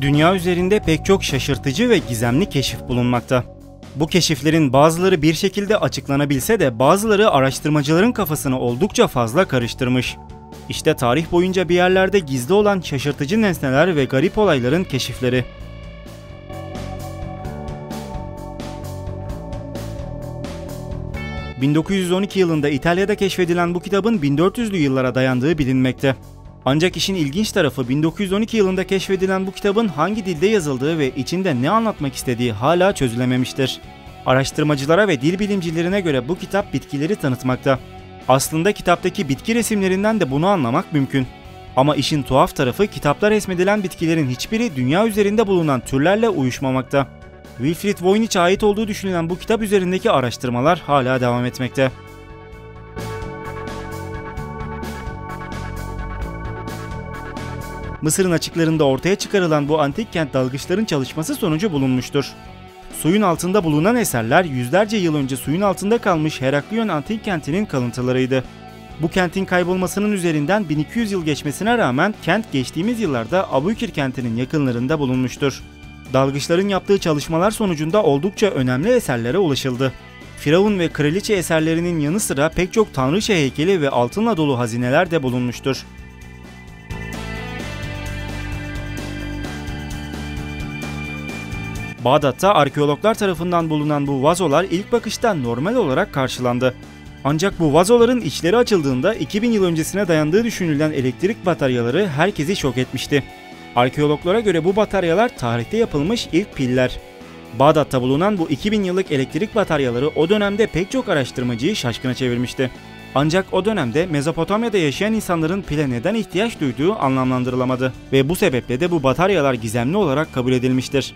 Dünya üzerinde pek çok şaşırtıcı ve gizemli keşif bulunmakta. Bu keşiflerin bazıları bir şekilde açıklanabilse de bazıları araştırmacıların kafasını oldukça fazla karıştırmış. İşte tarih boyunca bir yerlerde gizli olan şaşırtıcı nesneler ve garip olayların keşifleri. ...1912 yılında İtalya'da keşfedilen bu kitabın 1400'lü yıllara dayandığı bilinmekte. Ancak işin ilginç tarafı 1912 yılında keşfedilen bu kitabın hangi dilde yazıldığı ve içinde ne anlatmak istediği hala çözülememiştir. Araştırmacılara ve dil bilimcilerine göre bu kitap bitkileri tanıtmakta. Aslında kitaptaki bitki resimlerinden de bunu anlamak mümkün. Ama işin tuhaf tarafı kitapta resmedilen bitkilerin hiçbiri dünya üzerinde bulunan türlerle uyuşmamakta. Wilfrid Voynich'e ait olduğu düşünülen bu kitap üzerindeki araştırmalar hala devam etmekte. Mısır'ın açıklarında ortaya çıkarılan bu antik kent dalgıçların çalışması sonucu bulunmuştur. Suyun altında bulunan eserler yüzlerce yıl önce suyun altında kalmış Heraklion antik kentinin kalıntılarıydı. Bu kentin kaybolmasının üzerinden 1200 yıl geçmesine rağmen kent geçtiğimiz yıllarda Abukir kentinin yakınlarında bulunmuştur. Dalgıçların yaptığı çalışmalar sonucunda oldukça önemli eserlere ulaşıldı. Firavun ve kraliçe eserlerinin yanı sıra pek çok tanrıça heykeli ve altınla dolu hazineler de bulunmuştur. Bağdat'ta arkeologlar tarafından bulunan bu vazolar ilk bakışta normal olarak karşılandı. Ancak bu vazoların içleri açıldığında 2000 yıl öncesine dayandığı düşünülen elektrik bataryaları herkesi şok etmişti. Arkeologlara göre bu bataryalar tarihte yapılmış ilk piller. Bağdat'ta bulunan bu 2000 yıllık elektrik bataryaları o dönemde pek çok araştırmacıyı şaşkına çevirmişti. Ancak o dönemde Mezopotamya'da yaşayan insanların pile neden ihtiyaç duyduğu anlamlandırılamadı ve bu sebeple de bu bataryalar gizemli olarak kabul edilmiştir.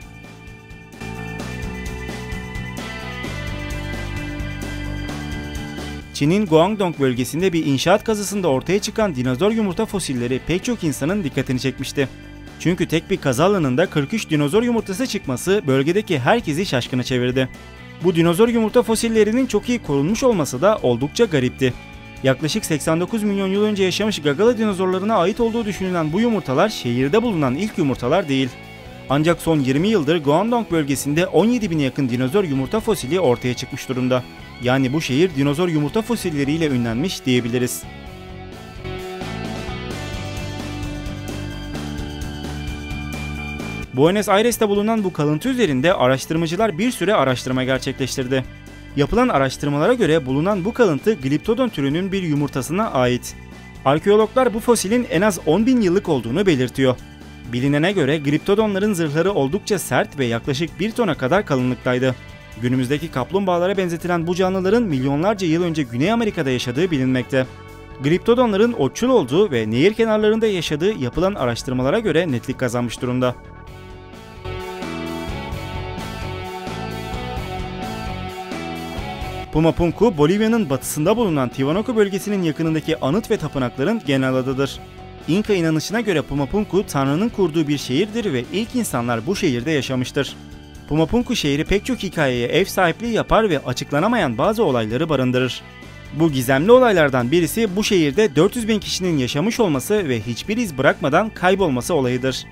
Çin'in Guangdong bölgesinde bir inşaat kazısında ortaya çıkan dinozor yumurta fosilleri pek çok insanın dikkatini çekmişti. Çünkü tek bir kazı alanında 43 dinozor yumurtası çıkması bölgedeki herkesi şaşkına çevirdi. Bu dinozor yumurta fosillerinin çok iyi korunmuş olması da oldukça garipti. Yaklaşık 89 milyon yıl önce yaşamış Gagala dinozorlarına ait olduğu düşünülen bu yumurtalar şehirde bulunan ilk yumurtalar değil. Ancak son 20 yıldır Guangdong bölgesinde 17 bine yakın dinozor yumurta fosili ortaya çıkmış durumda. Yani bu şehir dinozor yumurta fosilleriyle ünlenmiş diyebiliriz. Buenos Aires'te bulunan bu kalıntı üzerinde araştırmacılar bir süre araştırma gerçekleştirdi. Yapılan araştırmalara göre bulunan bu kalıntı Glyptodon türünün bir yumurtasına ait. Arkeologlar bu fosilin en az 10 bin yıllık olduğunu belirtiyor. Bilinene göre Glyptodonların zırhları oldukça sert ve yaklaşık 1 tona kadar kalınlıktaydı. Günümüzdeki kaplumbağalara benzetilen bu canlıların milyonlarca yıl önce Güney Amerika'da yaşadığı bilinmekte. Griptodonların otçul olduğu ve nehir kenarlarında yaşadığı yapılan araştırmalara göre netlik kazanmış durumda. Pumapunku, Bolivya'nın batısında bulunan Tiwanaku bölgesinin yakınındaki anıt ve tapınakların genel adıdır. İnka inanışına göre Pumapunku, Tanrı'nın kurduğu bir şehirdir ve ilk insanlar bu şehirde yaşamıştır. Pumapunku şehri pek çok hikayeye ev sahipliği yapar ve açıklanamayan bazı olayları barındırır. Bu gizemli olaylardan birisi bu şehirde 400 bin kişinin yaşamış olması ve hiçbir iz bırakmadan kaybolması olayıdır.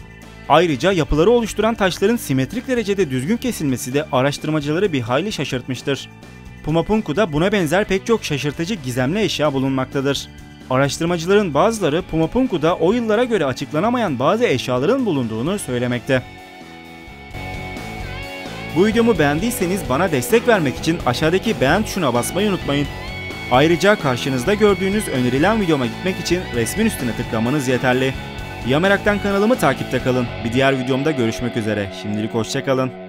Ayrıca yapıları oluşturan taşların simetrik derecede düzgün kesilmesi de araştırmacıları bir hayli şaşırtmıştır. Pumapunku'da buna benzer pek çok şaşırtıcı gizemli eşya bulunmaktadır. Araştırmacıların bazıları Pumapunku'da o yıllara göre açıklanamayan bazı eşyaların bulunduğunu söylemekte. Bu videomu beğendiyseniz bana destek vermek için aşağıdaki beğen tuşuna basmayı unutmayın. Ayrıca karşınızda gördüğünüz önerilen videoma gitmek için resmin üstüne tıklamanız yeterli. Ya Merak'tan kanalımı takipte kalın. Bir diğer videomda görüşmek üzere. Şimdilik hoşçakalın.